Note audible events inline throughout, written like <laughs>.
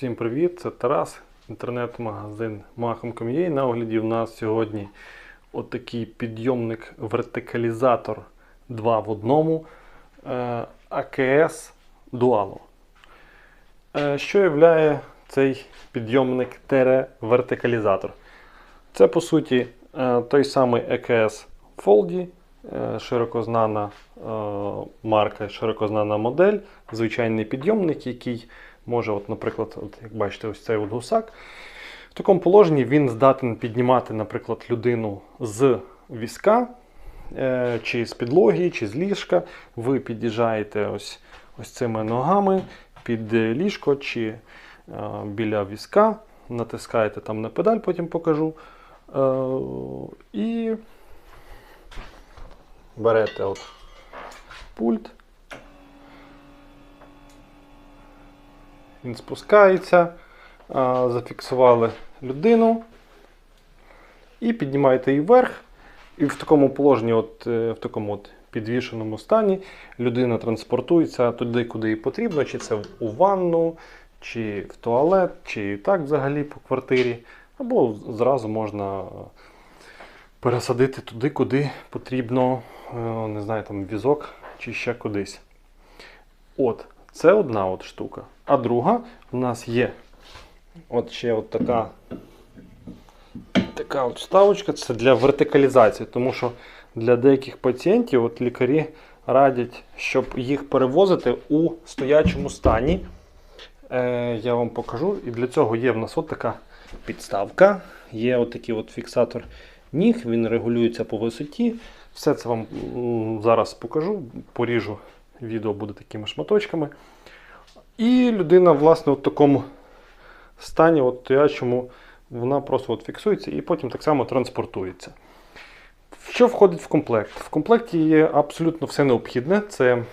Всім привіт! Це Тарас, інтернет-магазин Machom.com.ua. На огляді в нас сьогодні отакий підйомник вертикалізатор 2 в одному е, АКС Dualo. Е, Що являє цей підйомник вертикалізатор? Це по суті е, той самий АКС Foldy, широко знана е, марка, широко знана модель, звичайний підйомник, який може, от, наприклад, от, як бачите, ось цей от гусак. В такому положенні він здатен піднімати, наприклад, людину з візка, е, чи з підлоги, чи з ліжка. Ви під'їжджаєте ось, ось цими ногами під ліжко чи е, біля візка, натискаєте там на педаль, потім покажу. Е, і берете от пульт. Він спускається, зафіксували людину і піднімаєте її вверх. І в такому положенні, от, е, в такому от підвішеному стані, людина транспортується туди, куди їй потрібно, чи це у ванну, чи в туалет, чи так взагалі по квартирі. Або зразу можна пересадити туди, куди потрібно, е, не знаю, там візок чи ще кудись. От, це одна от штука. А друга в нас є от ще от така, така от вставочка, це для вертикалізації, тому що для деяких пацієнтів от лікарі радять, щоб їх перевозити у стоячому стані. Е, я вам покажу. І для цього є в нас от така підставка. Є от такий от фіксатор ніг, він регулюється по висоті. Все це вам зараз покажу, поріжу. Відео буде такими шматочками. І людина, власне, в такому стані, от стоячому, вона просто от фіксується і потім так само транспортується. Що входить в комплект? В комплекті є абсолютно все необхідне. Це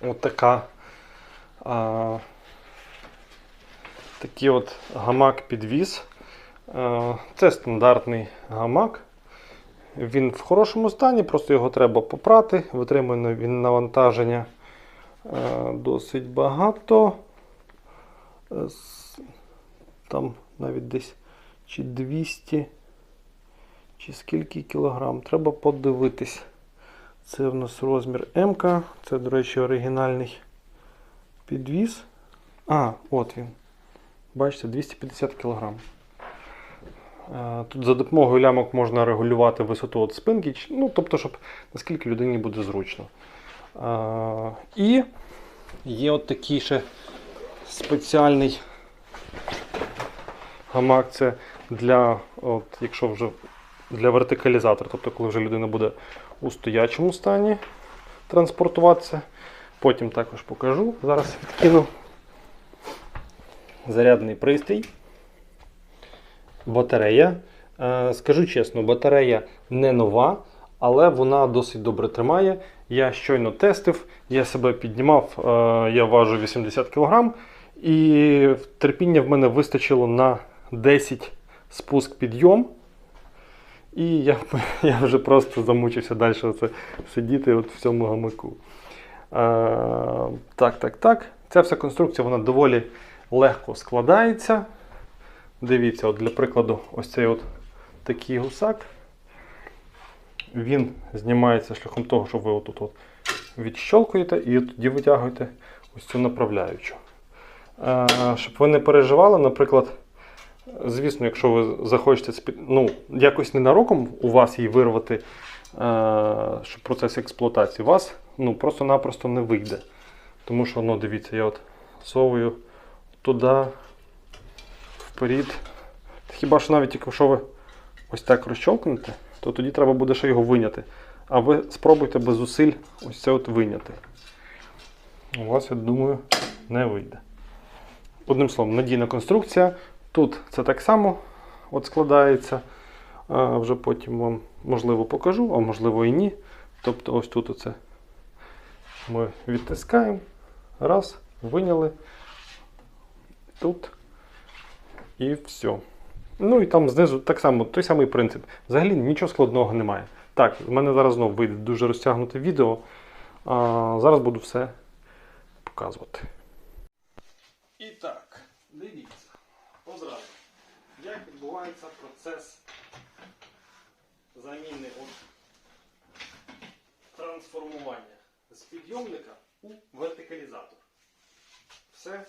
от така, а, такий от гамак-підвіз. Це стандартний гамак. Він в хорошому стані, просто його треба попрати. Витримує він навантаження е, досить багато. Е, Там навіть десь чи 200, чи скільки кілограм. Треба подивитись. Це в нас розмір М. Це, до речі, оригінальний підвіз. А, от він. Бачите, 250 кілограм. Е, Тут за допомогою лямок можна регулювати висоту от спинки, ну, тобто, щоб наскільки людині буде зручно. Е, І є от такий ще спеціальний гамак. Це для, от, якщо вже для вертикалізатора, тобто коли вже людина буде у стоячому стані транспортуватися. Потім також покажу. Зараз відкину зарядний пристрій батарея. Е, Скажу чесно, батарея не нова, але вона досить добре тримає. Я щойно тестив, я себе піднімав, е, я важу 80 кг, і терпіння в мене вистачило на 10 спуск підйом. І я, <laughs> я вже просто замучився далі оце сидіти от в цьому гамаку. Е, так, так, так. Ця вся конструкція вона доволі легко складається. Дивіться, от для прикладу, ось цей от такий гусак. Він знімається шляхом того, що ви отут от відщолкуєте і тоді витягуєте ось цю направляючу. Е, щоб ви не переживали, наприклад, звісно, якщо ви захочете ну, якось ненароком у вас її вирвати, е, щоб процес експлуатації, у вас ну, просто-напросто не вийде. Тому що, ну, дивіться, я от совую туди, вперед. Хіба що навіть якщо ви ось так розчовкнете, то тоді треба буде ще його виняти. А ви спробуйте без зусиль ось це от виняти. У вас, я думаю, не вийде. Одним словом, надійна конструкція. Тут це так само от складається. А вже потім вам можливо покажу, а можливо і ні. Тобто ось тут оце ми відтискаємо. Раз, виняли. Тут. І все. Ну і там знизу так само той самий принцип. Взагалі нічого складного немає. Так, в мене зараз знову вийде дуже розтягнуте відео. А, зараз буду все показувати. І так, дивіться, одразу, як відбувається процес заміни от трансформування з підйомника у вертикалізатор. Все.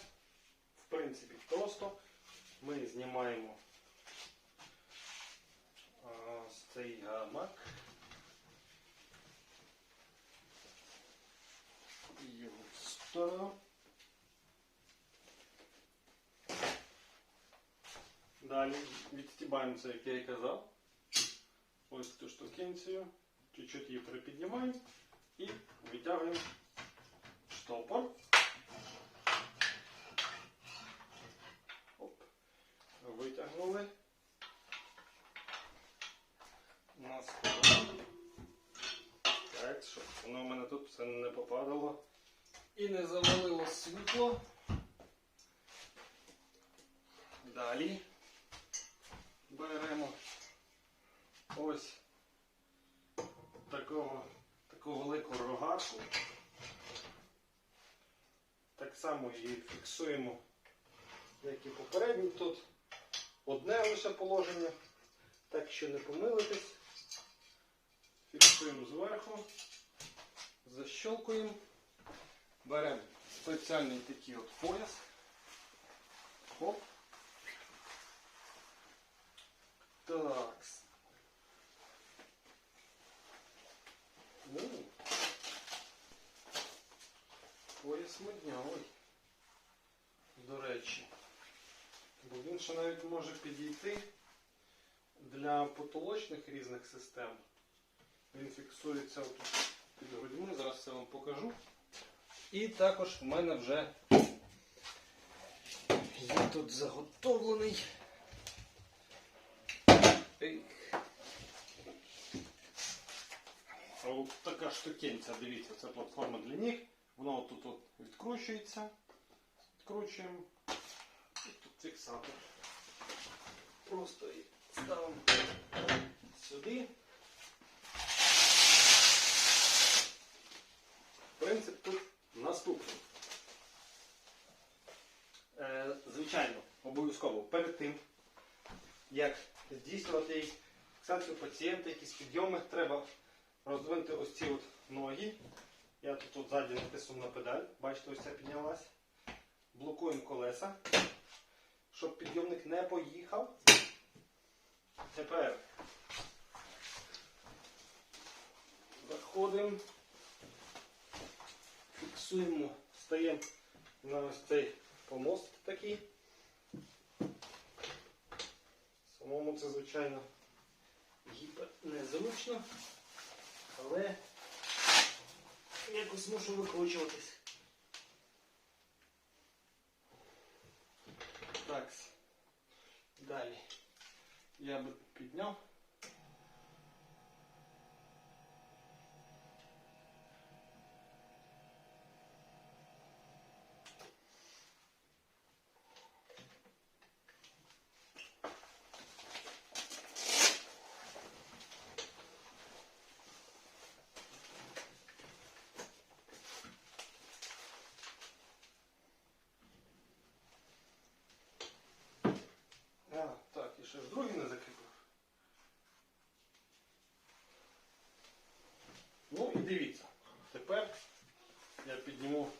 Ми знімаємо а, з цей гамак. Його в сторону. Далі відстібаємо це, як я і казав. Ось цю штукенцію. Чуть-чуть її припіднімаємо і витягуємо штопор. Витягнули. На сторону. Так, щоб воно в мене тут все не попадало і не завалило світло. Далі беремо ось такого, таку велику рогатку. Так само її фіксуємо, як і попередній тут. Одне лише положення, так що не помилитись. Фіксуємо зверху, защелкуємо, беремо спеціальний такий от пояс. Хоп. Так. Ну, пояс моднявий. До речі. Бо може підійти для потолочних різних систем. Він фіксується отут під грудьми, зараз це вам покажу. І також в мене вже є тут заготовлений. От така штукенця, дивіться, це платформа для ніг. Воно тут відкручується. Відкручуємо. І тут фіксатор. Просто і ставимо сюди. Принцип тут наступний. Е, звичайно, обов'язково перед тим, як здійснювати фіксацію пацієнта, якісь підйоми, треба роздвинути ось ці от ноги. Я тут от ззаді натиснув на педаль, бачите, ось ця піднялась. Блокуємо колеса, щоб підйомник не поїхав. Тепер заходимо, фіксуємо, стаємо на ось цей помост такий. Самому це, звичайно, гіпер незручно, але якось мушу викручуватись. Так. Далі. Я би підняв. А, так, і ще ж другий не закріпив. Ну і дивіться, тепер я підніму.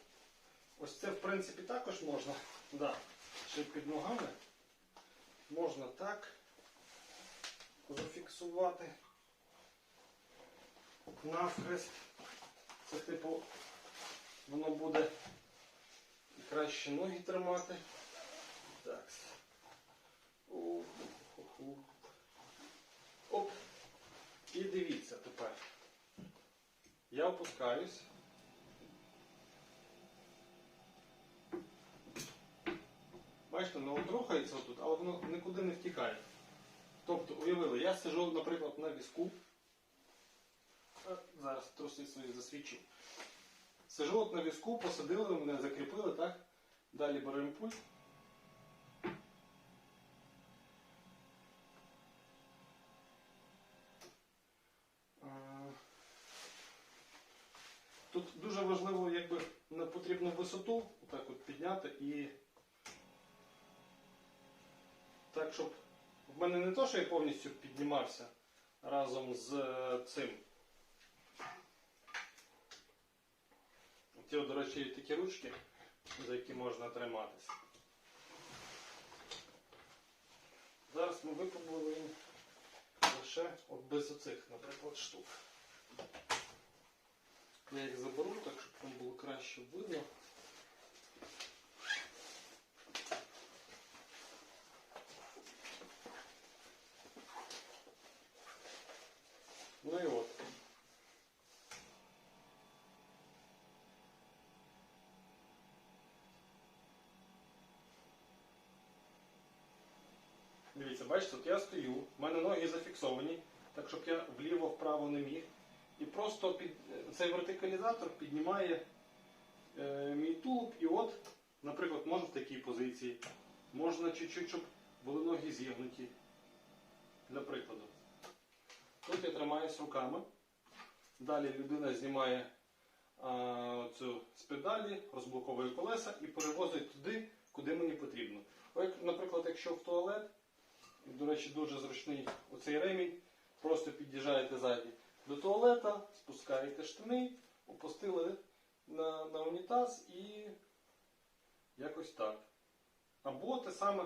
Ось це в принципі також можна. Да, ще під ногами. Можна так зафіксувати навхрест. Це типу воно буде краще ноги тримати. Так. Оп. І дивіться тепер. Я опускаюсь. Бачите, воно тут, але воно нікуди не втікає. Тобто, уявили, я сижу, наприклад, на візку. Е, Зараз труси свої засвідчу. Сижу от на візку, посадили, мене закріпили, так? Далі беремо пульт. Е, Тут дуже важливо, якби на потрібну висоту отак от підняти і Так, щоб в мене не то, що я повністю піднімався разом з е, цим. Ті, до речі, є такі ручки, за які можна триматися. Зараз ми випробуємо лише от без оцих, наприклад, штук. Я їх заберу, так щоб вам було краще видно. Ну і от. Дивіться, бачите, от я стою, в мене ноги зафіксовані, так щоб я вліво-вправо не міг. І просто під, цей вертикалізатор піднімає е, мій тулуб, і от, наприклад, можна в такій позиції. Можна чуть-чуть, щоб були ноги зігнуті. Для прикладу. Тут я тримаюсь руками. Далі людина знімає а, цю з педалі, розблоковує колеса і перевозить туди, куди мені потрібно. Наприклад, якщо в туалет, до речі, дуже зручний оцей ремінь, просто під'їжджаєте ззаді до туалета, спускаєте штани, опустили на, на унітаз і якось так. Або те саме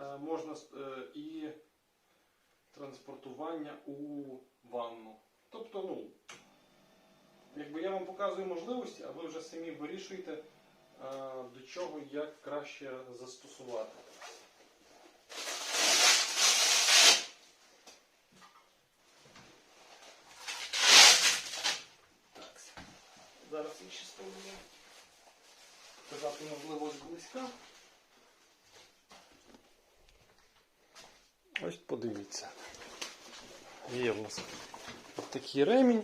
е, можна е, і транспортування у ванну. Тобто, ну, якби я вам показую можливості, а ви вже самі вирішуєте, е, до чого як краще застосувати. Так. Зараз інші сторони. Показати можливо. Ось подивіться. Є в нас от такий ремінь.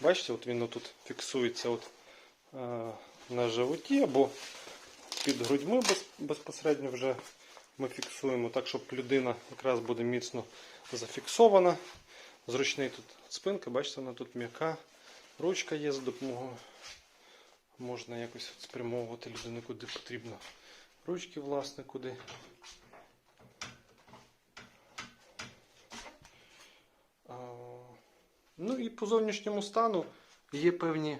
Бачите, от він тут фіксується от, е, на животі або під грудьми без, безпосередньо вже ми фіксуємо так, щоб людина якраз буде міцно зафіксована. Зручний тут спинка, бачите, вона тут м'яка. Ручка є за допомогою. Можна якось спрямовувати людину куди потрібно. Ручки, власне, куди. Ну і по зовнішньому стану є певні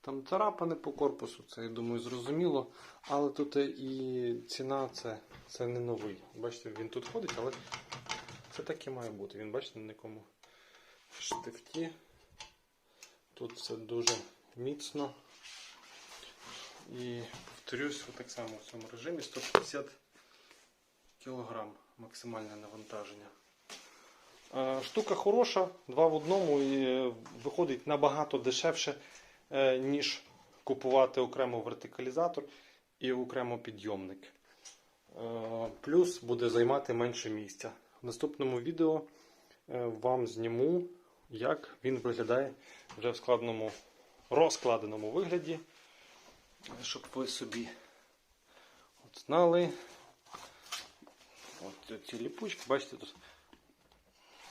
там царапини по корпусу, це я думаю зрозуміло. Але тут і ціна це, це не новий. Бачите, він тут ходить, але це так і має бути. Він, бачите, на якому штифті. Тут все дуже міцно. І повторюсь, так само в цьому режимі 150 кг максимальне навантаження. Е, Штука хороша, два в одному і виходить набагато дешевше, е, ніж купувати окремо вертикалізатор і окремо підйомник. Е, Плюс буде займати менше місця. В наступному відео вам зніму, як він виглядає вже в складному, розкладеному вигляді, щоб ви собі от знали. От ці ліпучки, бачите, тут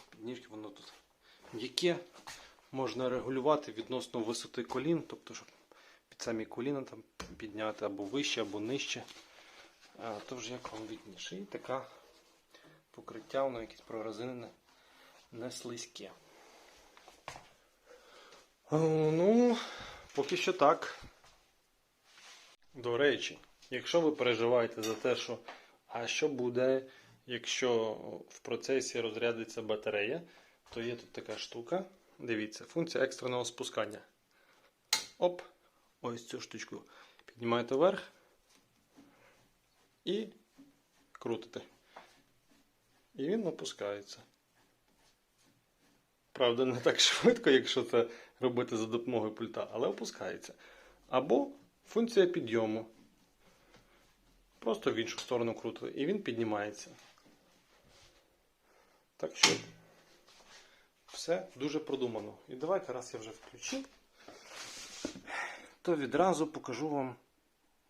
підніжки, воно тут м'яке. Можна регулювати відносно висоти колін, тобто, щоб під самі коліна там підняти або вище, або нижче. А, то вже як вам відніше. І така покриття, воно якесь прорезинене, не слизьке. Ну, поки що так. До речі, якщо ви переживаєте за те, що а що буде, якщо в процесі розрядиться батарея, то є тут така штука. Дивіться, функція екстреного спускання. Оп, ось цю штучку піднімаєте вверх і крутите. І він опускається. Правда, не так швидко, якщо це робити за допомогою пульта, але опускається. Або функція підйому. Просто в іншу сторону крутите, і він піднімається. Так що все дуже продумано. І давайте, раз я вже включив, то відразу покажу вам,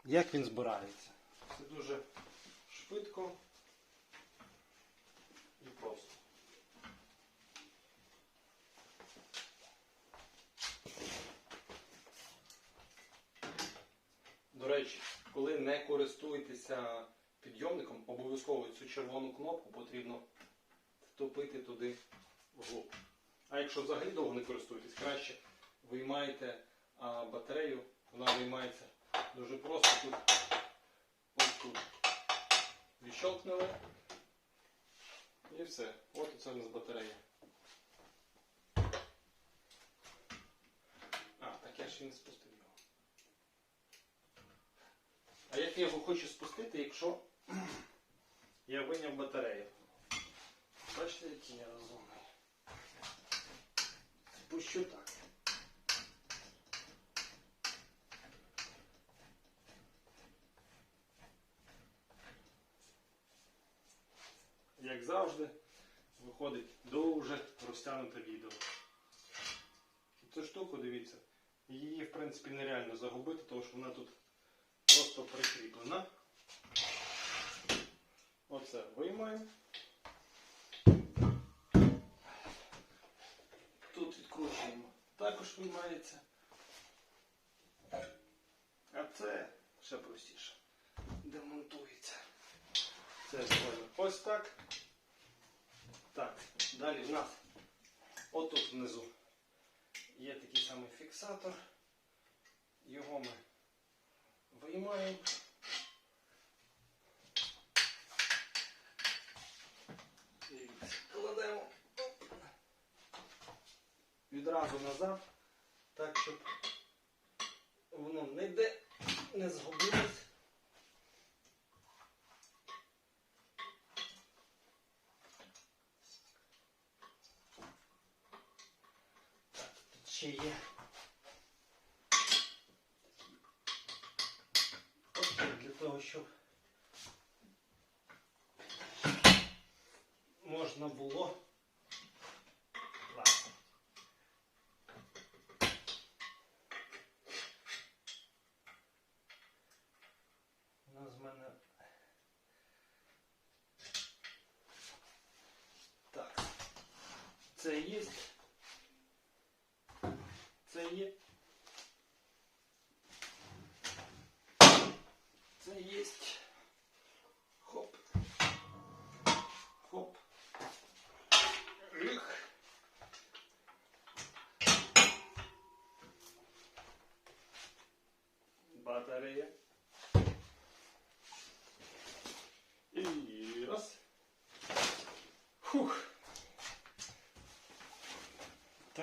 як він збирається. Це дуже швидко і просто. До речі, коли не користуєтеся підйомником, обов'язково цю червону кнопку потрібно втопити туди вглуб. А якщо взагалі довго не користуєтесь, краще виймаєте а, батарею, вона виймається дуже просто тут. Ось тут. Відщолкнули. І все. От оце у нас батарея. А, так я ще не спустив. А як я його хочу спустити, якщо <clears throat> я виняв батарею? Бачите, який я розумний. Спущу так. Як завжди, виходить дуже розтягнуте відео. Цю штуку, дивіться, її в принципі нереально загубити, тому що вона тут просто прикріплена. Оце виймаємо. Тут відкручуємо. Також виймається. А це ще простіше. Демонтується. Це зробимо ось так. Так, далі в нас отут внизу є такий самий фіксатор. Його ми виймаємо. І кладемо відразу назад, так, щоб воно ніде не згубилось. Так, тут ще є. Отак, для того, щоб можна було. У мене. Так. Це є. Це є. Це є. Хоп. Хоп. Их. Батарея. І раз. Фух.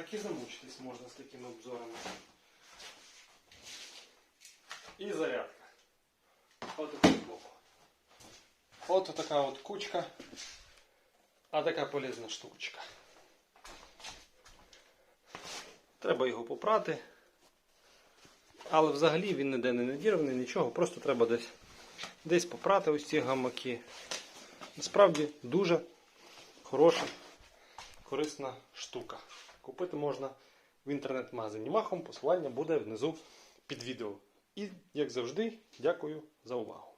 Так і замучитись можна з такими обзорами. І зарядка. От боку. От така от кучка. А така полезна штучка. Треба його попрати. Але взагалі він ніде не надірваний, нічого, просто треба десь десь попрати ось ці гамаки. Насправді дуже хороша, корисна штука. Купити можна в інтернет-магазині Махом, посилання буде внизу під відео. І, як завжди, дякую за увагу.